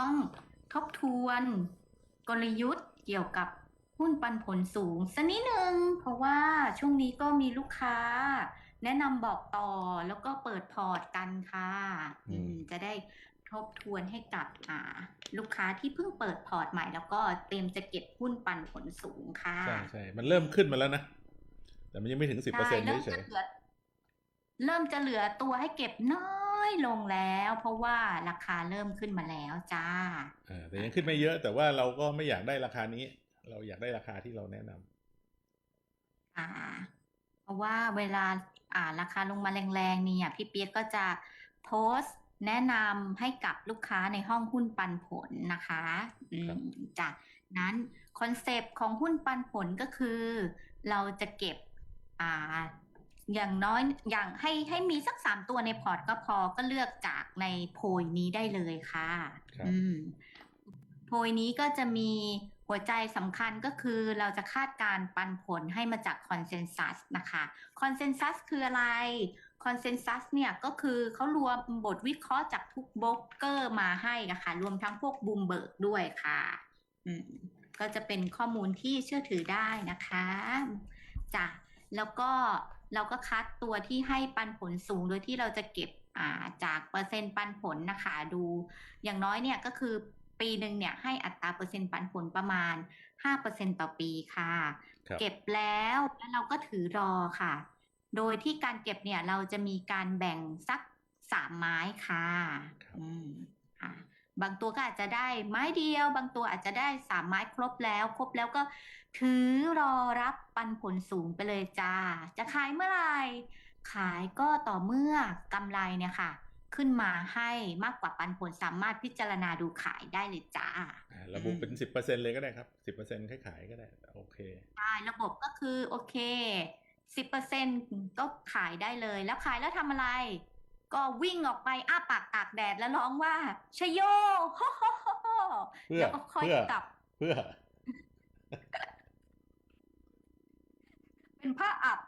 ต้องทบทวนกลยุทธ์เกี่ยวกับหุ้นปันผลสูงสักนิดนึงเพราะว่าช่วงนี้ก็มีลูกค้า แนะนำบอกต่อแล้วก็เปิดพอร์ตกันค่ะอืมอืมจะได้ทบทวนให้กับอ่าลูกค้าที่เพิ่งเปิดพอร์ตใหม่ แล้วก็เตรียมจะเก็บหุ้นปันผลสูงค่ะ ใช่ใช่มันเริ่มขึ้นมาแล้วนะ แต่มันยังไม่ถึงสิบเปอร์เซ็นต์ใช่เริ่มเฉจะยเหลือเริ่มจะเหลือตัวให้เก็บน้อ ยลงแล้ว เพราะว่าราคาเริ่มขึ้นมาแล้วจ้าๆอ่าแต่ยังขึ้นไม่เยอะ แต่ว่าเราก็ไม่อยากได้ราคานี้ เราอยากได้ราคาที่เราแนะนำอ่า เพราะว่าเวลาอ่าราคาลงมาแรงๆเนี่ยพี่เปียกก็จะโพสต์แนะนำให้กับลูกค้าในห้องหุ้นปันผลนะคะอืครับมจากนั้นคอนเซปต์ของหุ้นปันผลก็คือ เราจะเก็บอ่า อย่างน้อยอย่างให้ให้มีสักสามตัวในพอร์ตก็พอก็เลือกจากในโพยนี้ได้เลยค่ะครับอืมโพยนี้ก็จะมีหัวใจสำคัญก็คือเราจะคาดการณ์ปันผลให้มาจากคอนเซนแซสนะคะคอนเซนแซสคืออะไรคอนเซนแซสเนี่ยก็คือเขารวมบทวิเคราะห์จากทุกโบรกเกอร์มาให้นะคะรวมทั้งพวกบูมเบิร์กด้วยค่ะอืมก็จะเป็นข้อมูลที่เชื่อถือได้นะคะจ้ะแล้วก็ เราก็คัดตัวที่ให้ปันผลสูงโดยที่เราจะเก็บอ่าจากเปอร์เซ็นต์ปันผลนะคะดู อย่างน้อยเนี่ยก็คือปีหนึ่งเนี่ยให้อัตราเปอร์เซ็นต์ปันผลประมาณ 5%ต่อปีค่ะครับเก็บแล้วแล้วเราก็ถือรอค่ะ โดยที่การเก็บเนี่ยเราจะมีการแบ่งสักสามไม้ค่ะครับอืมค่ะ บางตัวก็อาจจะได้ไม้เดียว บางตัวอาจจะได้สามไม้ครบแล้ว ครบแล้วก็ถือรอรับปันผลสูงไปเลยจ้า จะขายเมื่อไหร่ขายก็ต่อเมื่อกำไรเนี่ยค่ะ ขึ้นมาให้มากกว่าปันผลสามารถพิจารณาดูขายได้เลยจ้าอ่าระบุเป็นสิบเปอร์เซ็นเลยก็ได้ครับสิบเปอร์เซ็นต์ขายๆก็ได้โอเคใช่ระบบก็คือโอเคสิบเปอร์เซ็นก็ขายได้เลย แล้วขายแล้วทำอะไร ก็วิ่งออกไปอ้าปากตากแดดแล้วร้องว่าชโยโฮโฮโฮโฮเพื่อแล้วก็ค่อยเพื่อกลับ เพื่อ เป็นผ้าอับ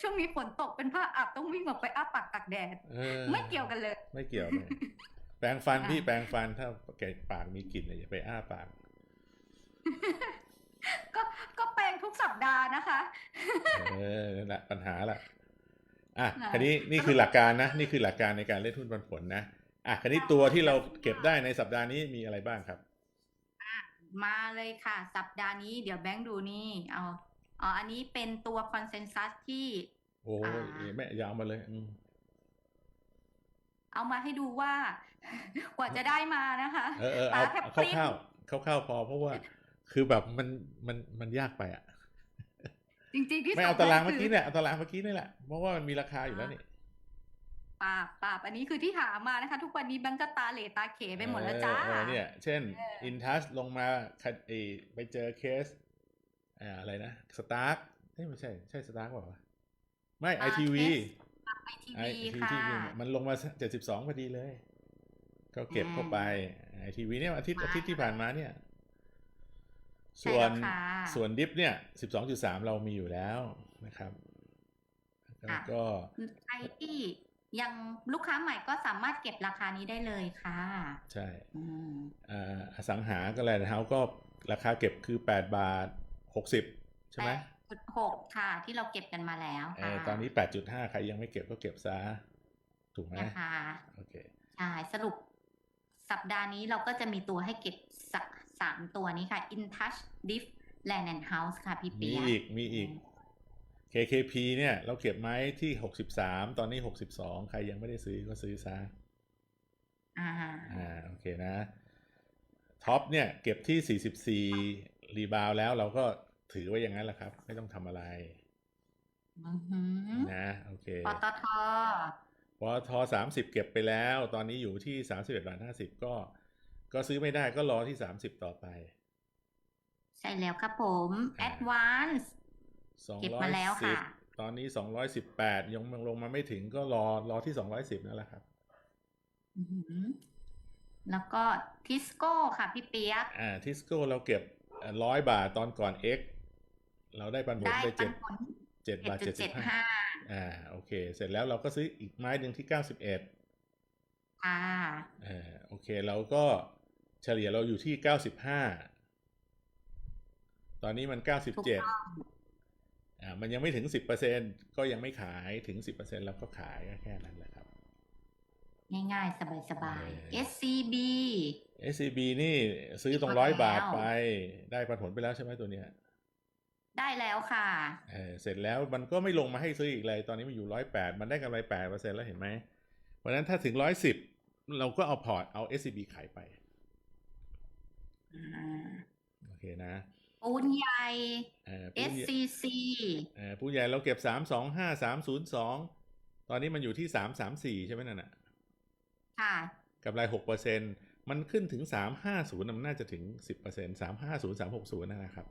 ช่วงนี้ฝนตกเป็นผ้าอับต้องวิ่งออกไปอ้าปากตากแดดเออไม่เกี่ยวกันเลย ไม่เกี่ยวเลยแปรงฟันอ่าพี่แปรงฟันถ้าแกปากมีกลิ่นเนี่ยอย่าไปอ้าปากก็ก็แปลงทุกสัปดาห์นะคะ เออนั่นแหละปัญหาละ อะค่ะคันนี้นี่คือหลักการนะ นี่คือหลักการในการเล่นหุ้นปันผลนะอะคันนี้ตัวที่เราเก็บได้ในสัปดาห์นี้มีอะไรบ้างครับ มาเลยค่ะ สัปดาห์นี้เดี๋ยวแบงค์ดูนี่ เอาอ๋ออันนี้เป็นตัวคอนเซนแซสที่โอ้ยอ่าแม่อยาวมาเลยอืมเอามาให้ดูว่า กว่าจะได้มานะคะเออเออเอาตาแทบเอาปลิ้นคร่าวๆคร่าวๆพอเพราะว่า คือแบบมันมันมันยากไปอะ จริงๆที่ไม่เอาสตารางคืเมื่อกี้เนี่ยเอาตารางเมื่อกี้นี่แหละเพราะว่ามันมีราคาอยู่แล้วนี่ปราบปราบอันนี้คือที่หามานะคะ ทุกวันนี้แบงก์ก็ตาเหลตาเขไปหมดแล้วจ้าเออเออเนี่ย เช่นเอออินทัสลงมาคัดเอไปเจอเคสอ่าอะไรนะสตาร์กไม่ใช่ ใช่สตาร์กเปล่าวะไม่ไออ่าทีวีไอทีไอวีทีค่ะวีมันลงมาเจ็ดสิบสองพอดีเลย ก็เก็บเข้าไปไอทีวีเนี่ยอาทิตย์มาอาทิตย์ที่ผ่านมาเนี่ยใช่ ส่วนแล้วค่ะส่วนดิฟเนี่ยสิบสองจุดสามเรามีอยู่แล้วนะครับแล้วก็ใครที่ยังลูกค้าใหม่ก็สามารถเก็บราคานี้ได้เลยค่ะ ใช่อืมอ่าอสังหาก็แลนด์เฮาส์ก็ราคาเก็บคือแปดบาทหกสิบใช่ไหมจุดหกค่ะ ที่เราเก็บกันมาแล้วเอค่ะอตอนนี้แปดจุดห้าใครยังไม่เก็บก็เก็บซะถูกไหมนะคะโอเคใช่สรุปสัปดาห์นี้เราก็จะมีตัวให้เก็บสัก สามตัวนี้ค่ะ InTouch Diff Land and House ค่ะพี่มีเปียอีกมีอีก KKP เนี่ยเราเก็บไม้ที่หกสิบสามตอนนี้หกสิบสองใครยังไม่ได้ซื้อก็ซื้อซะอ่าอ่าโอเคนะท็อปเนี่ยเก็บที่44รีบาวแล้วเราก็ถือไว้อย่างนั้นแหละครับ ไม่ต้องทำอะไรอือหือนะโอเคปตทปตทสามสิบเก็บไปแล้ว ตอนนี้อยู่ที่สามสิบเอ็ดบาทห้าสิบก็ ก็ซื้อไม่ได้ก็รอที่สามสิบต่อไป ใช่แล้วครับผมอ่า Advance สองเก็บร้อมายแล้วสิบค่ะ ตอนนี้สองร้อยสิบแปดยังลงมาไม่ถึงก็รอรอที่สองร้อยสิบนั่นแหละครับอือหือแล้วก็ทิสโก้ค่ะพี่เปียก อ่าทิสโก้เราเก็บร้อยบาทตอนก่อน X เราได้ปันผลได้ไปปัเจ็นดผลเจ็ดบาทเจ็ดสิบห้า7.75อ่าโอเค เสร็จแล้วเราก็ซื้ออีกไม้หนึ่งที่เก้าสิบเอ็ด ค่ะ อ่าโอเคเราก็ เฉลี่ยเราอยู่ที่เก้าสิบห้าตอนนี้มันเก้าสิบถูกเจ็ดต้องอ่ามันยังไม่ถึงสิบเปอร์เซ็นก็ยังไม่ขายถึงสิบเปอร์เซ็นแล้วก็ขายก็แค่นั้นแหละครับ ง่ายๆ สบายเออๆ SCB SCB นี่ซื้อตรงซื้อร้อยมาบาทแล้วไป ได้ปันผลไปแล้วใช่ไหมตัวเนี้ยได้แล้วค่ะเออเสร็จแล้วมันก็ไม่ลงมาให้ซื้ออีกเลย ตอนนี้มันอยู่ร้อยแปดมันได้กำไรแปดเปอร์เซ็นแล้วเห็นไหมเพราะฉะนั้นถ้าถึงร้อยสิบเราก็เอาพอร์ตเอา SCB ขายไปอ่า โอเคนะปูนใหญ่เออผู้ใหญ่ SCC เออผู้ใหญ่เราเก็บสามสองห้าสามศูนย์สองตอนนี้มันอยู่ที่สามสามสี่ใช่ไหมนั่นน่ะ ค่ะกำไรหกเปอร์เซ็นมันขึ้นถึงสามห้าศูนย์มันน่าจะถึงสิบเปอร์เซ็นสามห้าศูนย์สามหกศูนย์นะครับ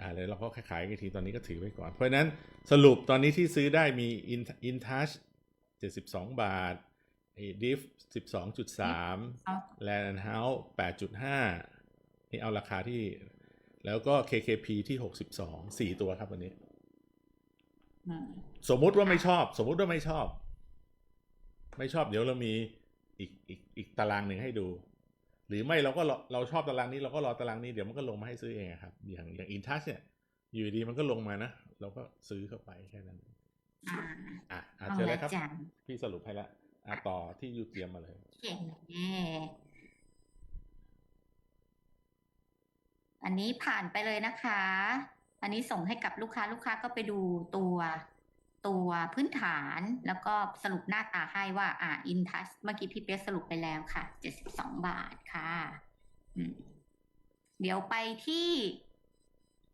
อ่าเลยเราก็ขายๆกันทีตอนนี้ก็ถือไว้ก่อน เพราะฉะนั้นสรุปตอนนี้ที่ซื้อได้มีอินอินทัชเจ็ดสิบสองบาทไอ้ดิฟสิบสองจุดสามเอาแลนด์เฮาส์แปดจุดห้า นี่เอาราคาที่ แล้วก็ KKP ที่หกสิบสองสี่ตัวครับวันนี้อืมสมมุติว่าไม่ชอบ สมมุติว่าไม่ชอบ ไม่ชอบเดี๋ยวเรามีอีกอีกอีกตารางหนึ่งให้ดู หรือไม่เราก็รอเราชอบตารางนี้เราก็รอตารางนี้เดี๋ยวมันก็ลงมาให้ซื้อเองอะครับ อย่างอย่างอินทัชเนี่ย อยู่ดีมันก็ลงมานะ เราก็ซื้อเข้าไปแค่นั้น อ่าอะอะเอาเจอละเลยครับจันพี่สรุปให้ละอะต่อที่ยูเตรียมมาเลย อันนี้ผ่านไปเลยนะคะ อันนี้ส่งให้กับลูกค้าลูกค้าก็ไปดูตัวตัวพื้นฐานแล้วก็สรุปหน้าตาให้ว่า อ่าอินทัชเมื่อกี้พี่เปียกสรุปไปแล้วค่ะ72บสองบาทค่ะเดี๋ยวไปที่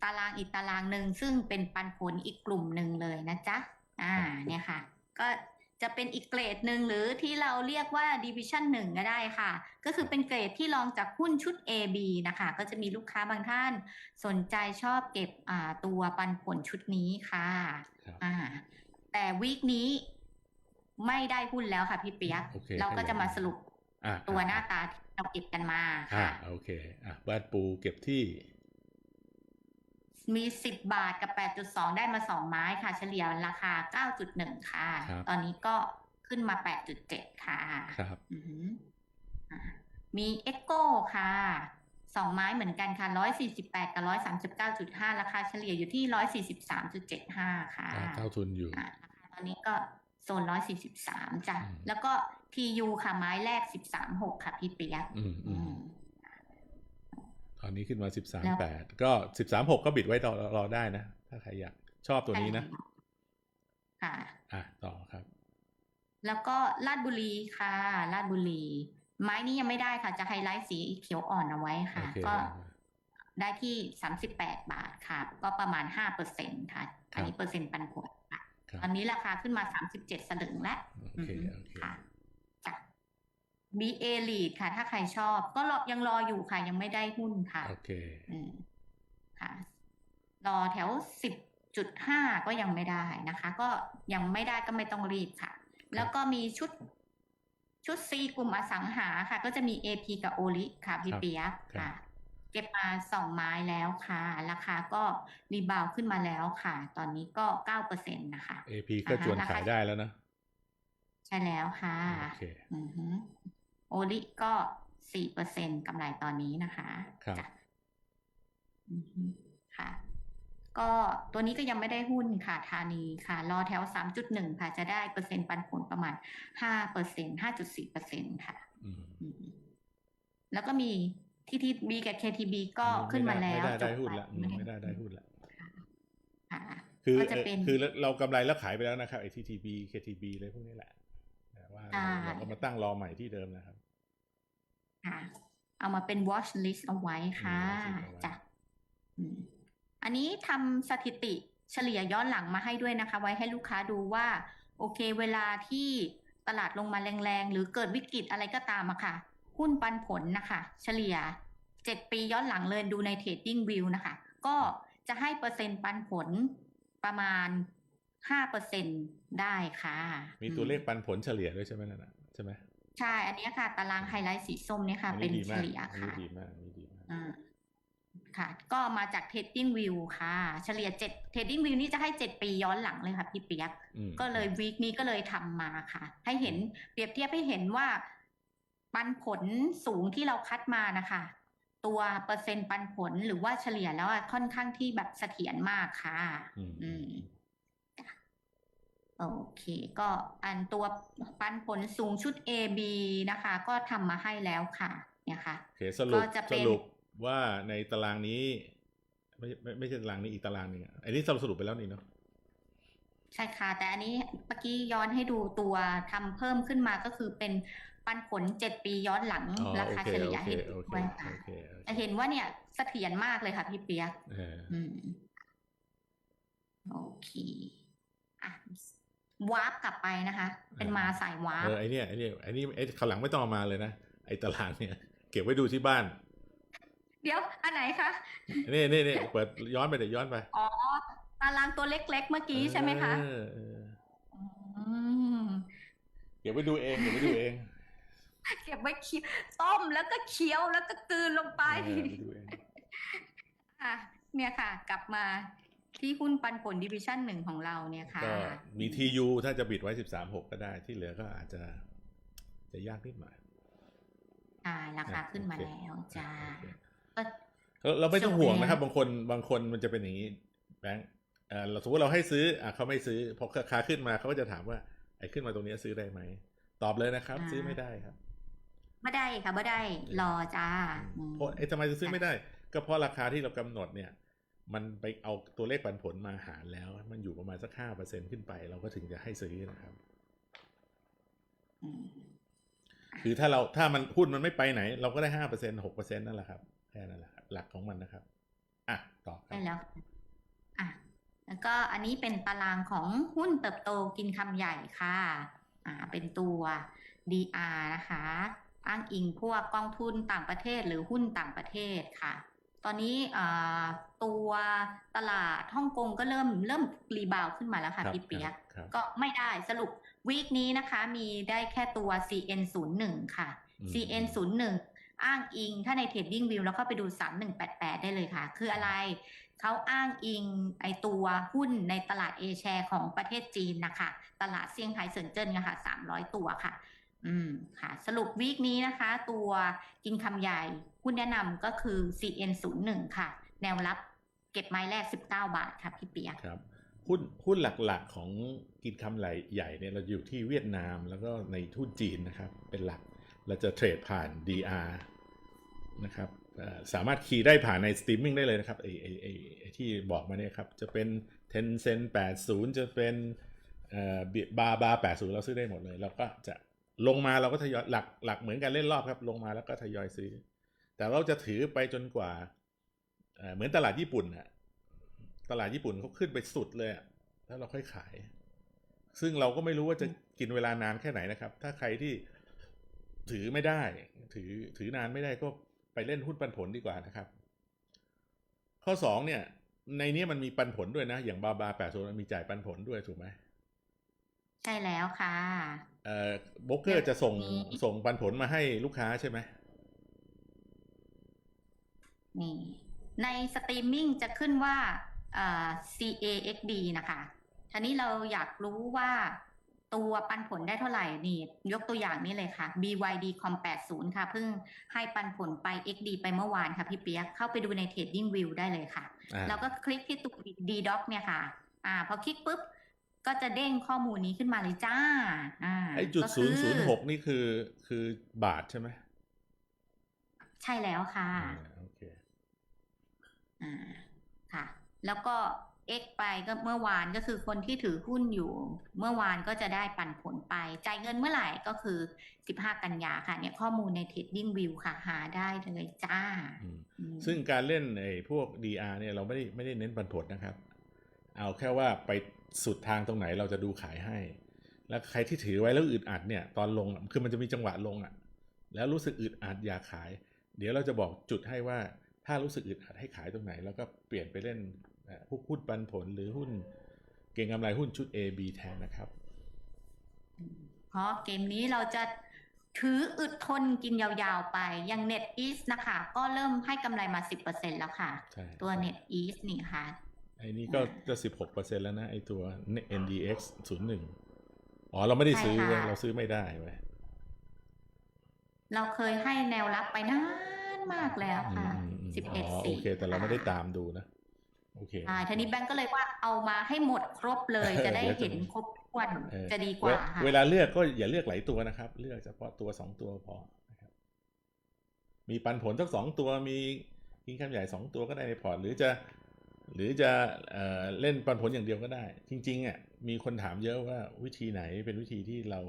ตารางอีกตารางหนึ่งซึ่งเป็นปันผลอีกกลุ่มหนึ่งเลยนะจ๊ะ อ่า เนี่ยค่ะ ก็ จะเป็นอีกเกรดหนึ่งหรือที่เราเรียกว่า division หนึ่งก็ได้ค่ะ ก็คือเป็นเกรดที่รองจากหุ้นชุด AB นะคะ ก็จะมีลูกค้าบางท่านสนใจชอบเก็บอ่าตัวปันผลชุดนี้ค่ะครับอ่าแต่วีคนี้ไม่ได้หุ้นแล้วค่ะพี่เปียกโอเคเราก็จะมาสรุปอะตัวหอะน้าตาที่เราเก็บกันมาอะค่ะโอเคอะบ้านปูเก็บที่ มี 10 บาทกับ 8.2 ได้มา 2 ไม้ค่ะ เฉลี่ยราคา 9.1 ค่ะครับตอนนี้ก็ขึ้นมา 8.7 ค่ะ ครับอือหืออ่ามีเอ็กโกค่ะสองไม้เหมือนกันค่ะ148กับ139.5ราคาเฉลี่ยอยู่ที่143.75ค่ะอะเข้าทุนอยู่อ่าราคาตอนนี้ก็โซน143จ้ะอืมแล้วก็ TU ค่ะไม้แรก13.6ค่ะพี่เปียกอืม อือืมมตอนนี้ขึ้นมาสิบสามแล้วแปดก็สิบสามหกก็บิดไว้รอรอได้นะ ถ้าใครอยากชอบตัวนี้นะ ค่ะ อะต่อครับ แล้วก็ลาดบุรีค่ะลาดบุรี ไม้นี้ยังไม่ได้ค่ะ จะไฮไลท์สีเขียวอ่อนเอาไว้ค่ะโอเคก็ได้ที่สามสิบแปดบาทค่ะ ก็ประมาณห้าเปอร์เซ็นค่ะ อันนี้เปอร์เซ็นต์ปันผลค่ะครับตอนนี้ราคาขึ้นมาสามสิบเจ็ดสลึงแล้วโอเคอือฮึโอเคค่ะจ้ะ BA Lead ค่ะ ถ้าใครชอบ ก็รอยังรออยู่ค่ะ ยังไม่ได้หุ้นค่ะ โอเคอืมค่ะ รอแถวสิบจุดห้าก็ยังไม่ได้นะคะ ก็ยังไม่ได้ก็ไม่ต้องรีบค่ะ แล้วก็มีชุด ชุด C กลุ่มอสังหาค่ะ ก็จะมี AP กับโอลิค่ะพี่ครับเปียกครับค่ะ เก็บมาสองไม้แล้วค่ะ ราคาก็รีบาวด์ขึ้นมาแล้วค่ะ ตอนนี้ก็เก้าเปอร์เซ็นต์นะคะ AP ก็จวนขายได้แล้วนะ ใช่แล้วค่ะโอเคอือฮึ โอลิก็สี่เปอร์เซ็นกำไรตอนนี้นะคะครับจ้ะอือฮึค่ะ ก็ตัวนี้ก็ยังไม่ได้หุ้นค่ะธานีค่ะ รอแถวสามจุดหนึ่งค่ะ จะได้เปอร์เซ็นต์ปันผลประมาณห้าเปอร์เซ็นห้าจุดสี่เปอร์เซ็นค่ะอืมอืมแล้วก็มีทีทีบีกับเคทีบีก็ขึ้นมาแล้วไม่ได้ได้จบหุ้นปละอืมไม่ได้ได้หุ้นละค่ะคือก็จะเป็นคือเรากำไรแล้วขายไปแล้วนะครับไอ TTB KTB อะไรพวกนี้แหละ แต่ว่าใช่เราก็มาตั้งรอใหม่ที่เดิมนะครับค่ะเอามาเป็น watch list เอาไว้ค่ะอืม watch list เอาไว้จ้ะอืมอันนี้ทำสถิติเฉลี่ยย้อนหลังมาให้ด้วยนะคะ ไว้ให้ลูกค้าดูว่า โอเค เวลาที่ตลาดลงมาแรงๆ หรือเกิดวิกฤตอะไรก็ตามอะค่ะ หุ้นปันผลนะคะ เฉลี่ย 7 ปีย้อนหลังเลยดูใน Trading View นะคะ ก็จะให้เปอร์เซ็นต์ปันผลประมาณ 5% ได้ค่ะ มีตัวอืเลขปันผลเฉลี่ยด้วยใช่ไหมนั่นน่ะใช่ไหมใช่ อันนี้ค่ะ ตารางไฮไลท์สีส้มเนี่ยค่ะอัเป็นดีเฉมากลี่ยอันนี้ค่ะดีมากอันนี้ดีมากอ่าค่ะ ก็มาจาก Trading View ค่ะ เฉลี่ย7 Trading View นี่จะให้7ปีย้อนหลังเลยค่ะพี่เปียกอืมก็เลยวีคนี้ก็เลยทำมาค่ะ ให้เห็นเปรียบเทียบให้เห็นว่า ปันผลสูงที่เราคัดมานะคะ ตัวเปอร์เซ็นต์ปันผลหรือว่าเฉลี่ยแล้วอะค่อนข้างที่แบบเสถียรมากค่ะ อืมอืม โอเค ก็อันตัวปันผลสูงชุด A B นะคะ ก็ทำมาให้แล้วค่ะเนี่ยค่ะโอเคสรุปก็จะเป็สนรุปว่าในตารางนี้ไม่ไม่ไม่ใช่ตารางนี้อีกตารางหนึงอะอันนี้เราสรุปไปแล้วนี่เนาะใช่ค่ะ แต่อันนี้เมื่อกี้ย้อนให้ดูตัวทำเพิ่มขึ้นมาก็คือเป็นปันผลเจ็ดปีย้อนหลังอ๋อราโอคาเคเฉลี่โอยเคให้ดูโอเคด้วยค่ะโอเคโอเคจะเห็นว่าเนี่ยเสถียรมากเลยค่ะพี่เปียกเอออืมโอเคอะ วาร์ปกลับไปนะคะ เป็นมาสายวาร์เอปอไอเนี้ยไอเนี้ยไอนี้ไอขาวหลังไม่ต้องเอามาเลยนะไอตารางเนี่ยเก็บไว้ดูที่บ้าน เดี๋ยวอันไหนคะนี่นี่นี่เปิดย้อนไปเดี๋ยวย้อนไปอ๋อตารางตัวเล็ก ๆ เมื่อกี้ใช่ไหมคะเออเอออืมเก็บไว้ดูเองเก็บไว้ดูเองเก็บไว้เคี้ยวต้มแล้วก็เคี้ยวแล้วก็กลืนลงไปเออเก็บไว้ดูเองอะเนี่ยค่ะ กลับมา ที่หุ้นปันผลดิวิชั่นหนึ่งของเราเนี่ยค่ะ ก็มีทียูถ้าจะบิดไว้สิบสามหกก็ได้ที่เหลือก็อาจจะจะยากนิดหน่อยอ่าราคาอะขึ้นมาโอเคแล้วจ้าโอเคก็เราเราไม่ต้องห่วงนะครับจบแล้วบางคนบางคนมันจะเป็นอย่างนี้แบงค์เอ่อเราสมมติเราให้ซื้ออะเขาไม่ซื้อพอราคาขึ้นมาเขาก็จะถามว่า ไอ้ขึ้นมาตรงนี้ซื้อได้ไหม ตอบเลยนะครับ ซื้อไม่ได้ครับไม่ได้ค่ะไม่ได้รอจ้าอืมเพราะไอ้ทำไมจะซื้อไม่ได้ ก็เพราะราคาที่เรากำหนดเนี่ย มันไปเอาตัวเลขปันผลมาหารแล้ว มันอยู่ประมาณสักห้าเปอร์เซ็นขึ้นไป เราก็ถึงจะให้ซื้อนะครับอืมคือถ้าเราถ้ามันหุ้นมันไม่ไปไหน เราก็ได้ห้าเปอร์เซ็นหกเปอร์เซ็นนั่นแหละครับแค่นั้นแหละครับหลักของมันนะครับ อะต่อครัได้บแล้วอะแล้วก็อันนี้เป็นตารางของหุ้นเติบโตกินคำใหญ่ค่ะ อ่า เป็นตัว DR นะคะ อ้างอิงพวกกองทุนต่างประเทศหรือหุ้นต่างประเทศค่ะ ตอนนี้อ่าตัวตลาดฮ่องกงก็เริ่มเริ่มรีบาวด์ขึ้นมาแล้วค่ะครับพี่เปียกครับก็ไม่ได้สรุปวีคนี้นะคะมีได้แค่ตัว CN 0 1 ค่ะอืม CN 0 1 อ้างอิงถ้าใน Trading View แล้วเข้าไปดู 3188 ได้เลยค่ะ คืออะไร เขาอ้างอิงไอตัวหุ้นในตลาดเอแชร์ของประเทศจีนนะคะ ตลาดเซี่ยงไฮ้เซินเจิ้นนะคะ300 ตัวค่ะ อืมค่ะ สรุปวีคนี้นะคะ ตัวกินคำใหญ่ หุ้นแนะนำก็คือ CN 0 1 ค่ะ แนวรับเก็บไม้แรก 19 บาทค่ะพี่เปียกครับหุ้นหุ้นหลักๆของกินคำไหลใหญ่เนี่ยเราอยู่ที่เวียดนามแล้วก็ในทุนจีนนะครับ เป็นหลักเราจะเทรดผ่าน DR นะครับสามารถคีย์ได้ผ่านในสตรีมมิ่งได้เลยนะครับไอ้ไอ้ไอไอที่บอกมาเนี่ยครับ จะเป็น Tencent 80 จะเป็นเอ่อบาบา80 เราซื้อได้หมดเลย เราก็จะลงมาเราก็ทยอยหลักหลักเหมือนกันเล่นรอบครับ ลงมาแล้วก็ทยอยซื้อ แต่เราจะถือไปจนกว่าเอ่อเหมือนตลาดญี่ปุ่นอะตลาดญี่ปุ่นเขาขึ้นไปสุดเลยอะแล้วเราค่อยขาย ซึ่งเราก็ไม่รู้ว่าจะกินเวลานานแค่ไหนนะครับ ถ้าใครที่ถือไม่ได้ ถือถือนานไม่ได้ก็ไปเล่นหุ้นปันผลดีกว่านะครับ ข้อสองเนี่ย ในนี้มันมีปันผลด้วยนะ อย่างบาบาแปดโซนมันมีจ่ายปันผลด้วยถูกไหมใช่แล้วค่ะ เอ่อโบรกเกอร์จะส่งมีส่งปันผลมาให้ลูกค้าใช่ไหม นี่ในสตรีมมิ่งจะขึ้นว่าอ่า CAXD นะคะทีนี้เราอยากรู้ว่าตัวปันผลได้เท่าไหร่นี่ ยกตัวอย่างนี้เลยค่ะ BYD Com 80 ค่ะเพิ่งให้ปันผลไป XD ไปเมื่อวานค่ะพี่เปียกเข้าไปดูใน Trading View ได้เลยค่ะอ่าแล้วก็คลิกที่ตัว DDoc เนี่ยค่ะ อ่า พอคลิกปุ๊บ ก็จะเด้งข้อมูลนี้ขึ้นมาเลยจ้า อ่าไอ้จุดก็ศูคืนอย์ศูนย์หกนี่คือคือบาทใช่ไหม ใช่แล้วค่ะ อ่าโอเคอ่าค่ะ แล้วก็ X ไปก็เมื่อวานก็คือคนที่ถือหุ้นอยู่ เมื่อวานก็จะได้ปันผลไป จ่ายเงินเมื่อไหร่ก็คือ 15 กันยาค่ะ เนี่ยข้อมูลใน Trading View ค่ะ หาได้เลยจ้าอืมอืมซึ่งการเล่นไอ้พวก DR เนี่ยเราไม่ได้ไม่ได้เน้นปันผลนะครับ เอาแค่ว่าไปสุดทางตรงไหนเราจะดูขายให้ แล้วใครที่ถือไว้แล้วอึดอัดเนี่ย ตอนลงอะคือมันจะมีจังหวะลงอะ แล้วรู้สึกอึดอัดอยากขาย เดี๋ยวเราจะบอกจุดให้ว่า ถ้ารู้สึกอึดอัดให้ขายตรงไหน แล้วก็เปลี่ยนไปเล่นเอ่อพวกหุ้นปันผลหรือหุ้นเก่งกำไรหุ้นชุด A B แทนนะครับ เพราะเกมนี้เราจะถืออึดทนกินยาวๆไป อย่าง Net East นะคะ ก็เริ่มให้กำไรมา 10%แล้วค่ะใช่ตัว Net East นี่ค่ะ ไอ้นี่ก็จะสิบหกเปอร์เซ็นแล้วนะ ไอ้ตัว NDX ศูนย์หนึ่งอ๋อ เราไม่ได้ซื้อใช่ค่ะเว้ยเราซื้อไม่ได้เว้ยเราเคยให้แนวรับไปนานมากแล้วค่ะอืมอืม สิบอ๋เอ็ดอสี่โอเค แต่เราไม่ได้ตามดูนะ โอเคใช่ทีนี้แบงก์ก็เลยว่าเอามาให้หมดครบเลยจะได้เดี๋ยวจะเห็นครบถ้วนเออจะดีกว่าเวค่ะเวลาเลือกก็อย่าเลือกหลายตัวนะครับ เลือกเฉพาะตัวสองตัวพอนะครับมีปันผลสักสองตัวมีกินคำใหญ่สองตัวก็ได้ในพอร์ตหรือจะ หรือจะเอ่อเล่นปันผลอย่างเดียวก็ได้ จริงๆอะมีคนถามเยอะว่าวิธีไหนเป็นวิธีที่เรา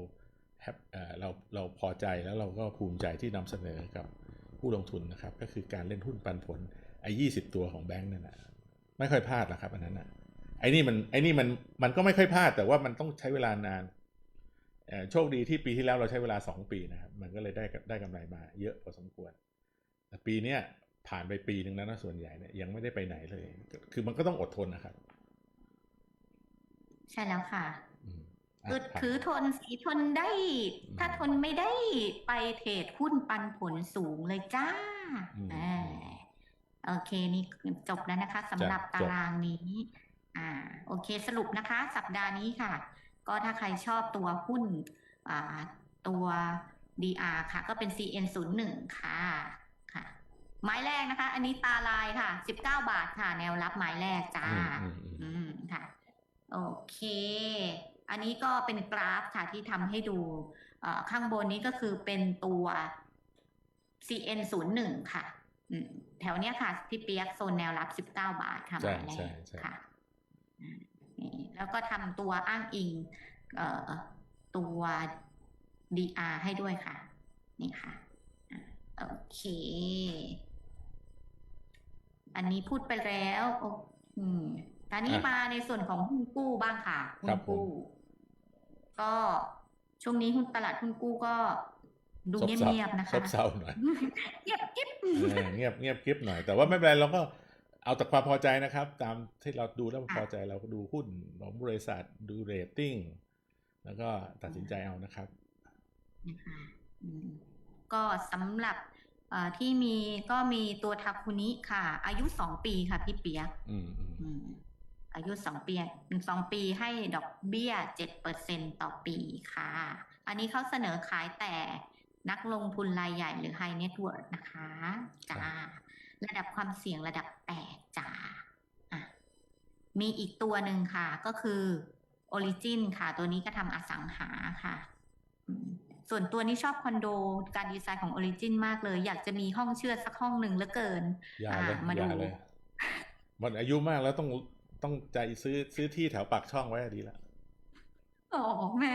แฮปเอ่อเราเราพอใจแล้วเราก็ภูมิใจที่นำเสนอกับ ผู้ลงทุนนะครับ ก็คือการเล่นหุ้นปันผลไอ้ยี่สิบตัวของแบงค์นั่นนะไม่ค่อยพลาดหรอกครับอันนั้นอะไอ้นี่มันไอ้นี่มันมันก็ไม่ค่อยพลาด แต่ว่ามันต้องใช้เวลานานโชคดีที่ปีที่แล้วเราใช้เวลาสองปีนะครับ มันก็เลยได้ได้กำไรมาเยอะพอสมควร แต่ปีเนี้ยผ่านไปปีหนึ่งแล้วนะส่วนใหญ่เนี่ยยังไม่ได้ไปไหนเลย คือมันก็ต้องอดทนนะครับ ใช่แล้วค่ะ อืมอะอึดผ่านถือทนสีทนได้อืมถ้าทนไม่ได้ไปเทรดหุ้นปันผลสูงเลยจ้าอืมอ่าโอเคนี่จบแล้วนะคะสำหรับจบตารางนี้ อ่า โอเคสรุปนะคะ สัปดาห์นี้ค่ะ ก็ถ้าใครชอบตัวหุ้น อ่า ตัว DR ค่ะ ก็เป็น CN 0 1 ค่ะค่ะ ไม้แรกนะคะ อันนี้ตาลายค่ะ 19 บาทค่ะ แนวรับไม้แรกจ้า อืมอืมอืมอืมค่ะ โอเค อันนี้ก็เป็นกราฟค่ะที่ทำให้ดูเอ่อข้างบนนี้ก็คือเป็นตัว CN 0 1ค่ะอืมแถวเนี้ยค่ะ พี่เปียกโซนแนวรับ19บาทค่ะหใช่มายแรใช่กใช่ค่ะอืมนี่แล้วก็ทำตัวอ้างอิงเอ่อตัว DR ให้ด้วยค่ะ นี่ค่ะอะโอเค อันนี้พูดไปแล้วโออืมตอนนี้อะมาในส่วนของหุ้นกู้บ้างค่ะหุ้ครันบผมกู้ ก็ช่วงนี้หุ้นตลาดหุ้นกู้ก็ดูซบเซางียบๆนะคะซบเซาหน่อยเงียบกิ๊บเออเงียบเงียบกริบหน่อย แต่ว่าไม่เป็นไรเราก็เอาแต่ความพอใจนะครับ ตามที่เราดูแล้วพอใจเราก็ดูหุ้นของบริษัทดูเรตติ้งแล้วก็ตัดสินใจเอานะครับนะคะอืมก็สำหรับเอ่อที่มีก็มีตัวทาคุนิค่ะ อายุสองปีค่ะพี่เปียกอืม อืมอืมอายุสองปีสองปีให้ดอกเบี้ยเจ็ดเปอร์เซ็นต่อปีค่ะ อันนี้เขาเสนอขายแต่นักลงทุนรายใหญ่หรือ High Net Worth นะคะจ้าระดับความเสี่ยงระดับแปดจ้าอะมีอีกตัวหนึ่งค่ะ ก็คือ Origin ค่ะ ตัวนี้ก็ทำอสังหาค่ะอืมส่วนตัวนี้ชอบคอนโดการดีไซน์ของ Origin มากเลย อยากจะมีห้องเชื่อดสักห้องหนึ่งเหลือเกิน อย่าเลยอะมาอย่าดูเลยมันอายุมากแล้วต้อง ต้องใจซื้อซื้อที่แถวปากช่องไว้ดีละโอ้แม่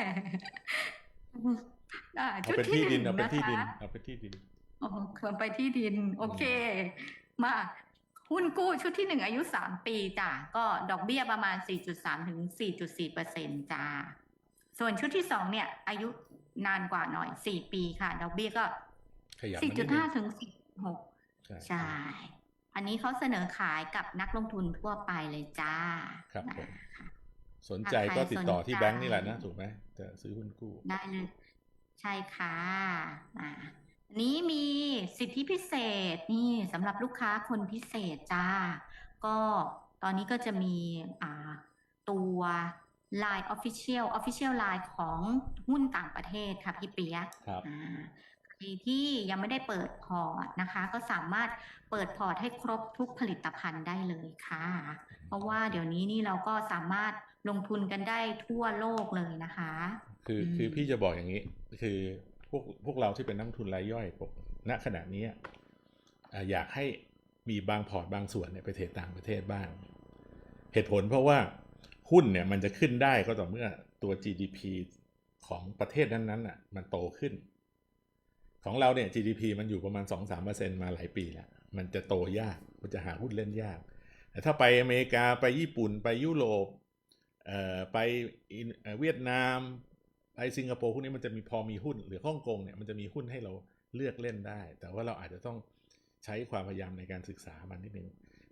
อ่าเอาชุดเป็นที่ที่หดินึ่นงเอาเป็นนะที่ดินคะเอาเป็นที่ดินโอ้ควรไปที่ดิน โอเค มาหุ้นกู้ชุดที่หนึ่งอายุสามปีจ้ะก็ดอกเบี้ยประมาณสี่จุดสามถึงสี่จุดสี่เปอร์เซ็นจ้าส่วนชุดที่สองเนี่ย อายุนานกว่าหน่อยสี่ปีค่ะ ดอกเบี้ยก็ขยับสี่มานิจุดดนึห้างถึงสี่หกใช่ใช่ อันนี้เขาเสนอขายกับนักลงทุนทั่วไปเลยจ้า ครับผมนะคะสนใจก็ติดต่อที่ใครสนใจแบงค์นี่แหละนะ ถูกไหมจะซื้อหุ้นกู้ ได้เลยใช่ค่ะอ่าอันนี้มีสิทธิพิเศษนี่สำหรับลูกค้าคนพิเศษจ้า ก็ตอนนี้ก็จะมีอ่าตัว Line Official Official Line ของหุ้นต่างประเทศค่ะพี่เปียกครับอ่า ใครที่ยังไม่ได้เปิดพอร์ตนะคะ ก็สามารถเปิดพอร์ตให้ครบทุกผลิตภัณฑ์ได้เลยค่ะ เพราะว่าเดี๋ยวนี้นี่เราก็สามารถลงทุนกันได้ทั่วโลกเลยนะคะ คืออืมคือพี่จะบอกอย่างนี้ คือพวกพวกเราที่เป็นนักลงทุนรายย่อยพวกณขณะนี้อะอยากให้มีบางพอร์ตบางส่วนเนี่ยไปเทรดต่างประเทศบ้าง เหตุผลเพราะว่าหุ้นเนี่ยมันจะขึ้นได้ก็ต่อเมื่อตัว GDP ของประเทศนั้นๆอะมันโตขึ้น ของเราเนี่ย GDP มันอยู่ประมาณ 2-3%มาหลายปีแล้ว มันจะโตยาก มันจะหาหุ้นเล่นยาก แต่ถ้าไปอเมริกาไปญี่ปุ่นไปยุโรปเอ่อไปเวียดนามไปสิงคโปร์พวกนี้มันจะมีพอมีหุ้น หรือฮ่องกงเนี่ยมันจะมีหุ้นให้เราเลือกเล่นได้ แต่ว่าเราอาจจะต้องใช้ความพยายามในการศึกษามันนิดนึง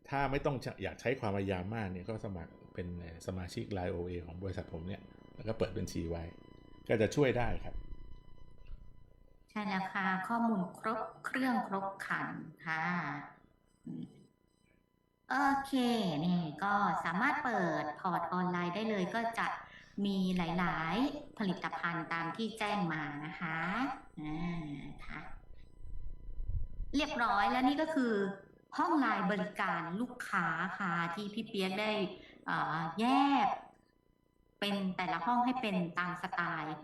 ถ้าไม่ต้องอยากใช้ความพยายามมากเนี่ยก็สมัครเป็นสมาชิก Line OA ของบริษัทผมเนี่ย แล้วก็เปิดบัญชีไว้ ก็จะช่วยได้ครับ ใช่แล้วค่ะ ข้อมูลครบเครื่องครบครันค่ะ โอเค นี่ก็สามารถเปิดพอร์ตออนไลน์ได้เลยก็จะมีหลาย ๆ ผลิตภัณฑ์ตามที่แจ้งมานะคะอ่าค่ะเรียบร้อยแล้วนี่ก็คือ ห้องไลน์บริการลูกค้าค่ะ ที่พี่เปียกได้แยกเป็นแต่ละห้องให้เป็นตามสไตล์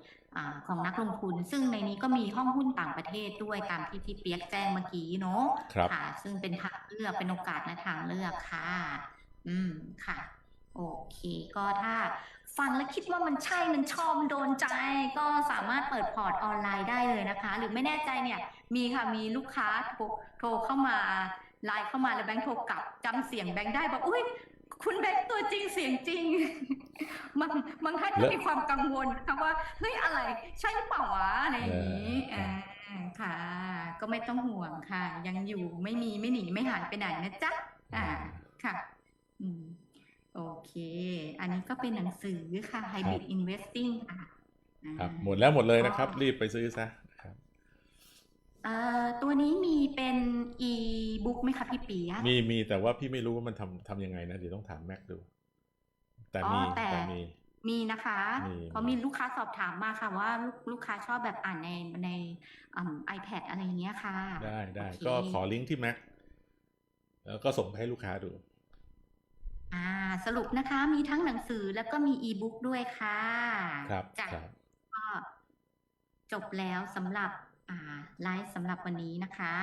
ของนักลงทุน ซึ่งในนี้ก็มีห้องหุ้นต่างประเทศด้วยตามที่พี่เปียกแจ้งเมื่อกี้เนาะครับค่ะ ซึ่งเป็นทางเลือกเป็นโอกาสและทางเลือกค่ะ อืมค่ะ โอเค ก็ถ้าฟังแล้วคิดว่ามันใช่มันชอบมันโดนใจ ก็สามารถเปิดพอร์ตออนไลน์ได้เลยนะคะ หรือไม่แน่ใจเนี่ย มีค่ะมีลูกค้าโทรโทรเข้ามาไลน์เข้ามาแล้วแบงค์โทรกลับจำเสียงแบงค์ได้บอกอุ้ย คุณแบงค์ตัวจริงเสียงจริง บางบางท่านก็แล้วมีความกังวลนะคะว่าเฮ้ยอะไรใช่หรือเปล่าวะอะไรอย่างนี้เอออ่าค่ะ ก็ไม่ต้องห่วงค่ะ ยังอยู่ไม่มีไม่หนีไม่หายไปไหนนะจ๊ะอ่าค่ะ อืมโอเค อันนี้ก็เป็นหนังสือค่ะ Hybrid Investing ค่ะอ่าครับ หมดแล้วหมดเลยนะครับ รีบไปซื้อซะครับ เอ่อตัวนี้มีเป็น e-book ไหมคะพี่ปียะมีมีแต่ว่าพี่ไม่รู้ว่ามันทำทำยังไงนะเดี๋ยวต้องถามแม็กดู แต่อ๋อมีแต่แต่มี มีนะคะมี เพราะมีลูกค้าสอบถามมาค่ะว่าลูกลูกค้าชอบแบบอ่านในในอืม iPad อะไรอย่างเงี้ยค่ะได้ได้โอเคก็ขอลิงก์ที่แม็กแล้วก็ส่งไปให้ลูกค้าดู อ่า สรุปนะคะ มีทั้งหนังสือแล้วก็มี e-book ด้วยค่ะครับจ้ะครับ ก็จบแล้วสำหรับอ่า ไลฟ์สำหรับวันนี้นะคะ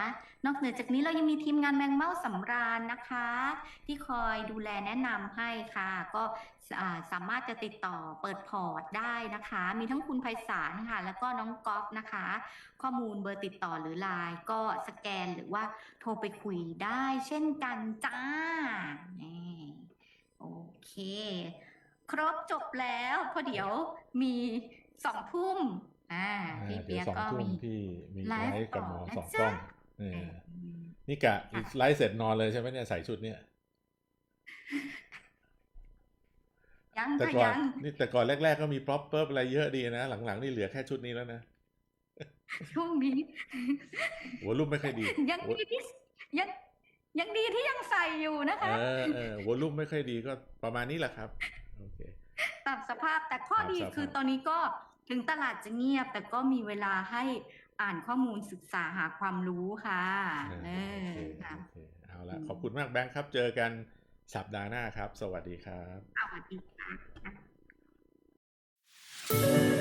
นอกเหนือจากนี้เรายังมีทีมงานแมงเม่าสำราญนะคะ ที่คอยดูแลแนะนำให้ค่ะ ก็สามารถจะติดต่อเปิดพอร์ตได้นะคะ มีทั้งคุณไพศาลค่ะ แล้วก็น้องก๊อฟนะคะ ข้อมูลเบอร์ติดต่อหรือไลน์ก็สแกนหรือว่าโทรไปคุยได้เช่นกันจ้าโอเค ครบจบแล้วพราะเดี๋ยวมีสองทุ่ม อ่าอ่าพี่เดี๋เปียยวกสองก็ทุ่มมีพี่มีไลไลฟ์ฟ์กับหมอต่อนะสองจ๊ะกล้องเอออืมนี่กะค่ะไลฟ์เสร็จนอนเลยใช่ไหมเนี่ยใส่ชุดเนี่ยยังแต่ค่ะก่อนยังนี่แต่ก่อนแรก ๆ ก็มีพร็อพเปิบอะไรเยอะดีนะ หลังๆ นี่เหลือแค่ชุดนี้แล้วนะช่วงนี้หัวรูปไม่ค่อยดี ยังหัวดีที่ยังยังดีที่ยังใส่อยู่นะคะเออเออหัวรูปไม่ค่อยดีก็ประมาณนี้แหละครับ โอเคตามสภาพแต่ข้อตามดีสภาพคือตอนนี้ก็ ถึงตลาดจะเงียบ แต่ก็มีเวลาให้อ่านข้อมูลศึกษาหาความรู้ค่ะเอเอออโอเคค่ะโอเคเอาละอืมขอบคุณมากแบงค์ครับ เจอกันสัปดาห์หน้าครับ สวัสดีครับ สวัสดีค่ะ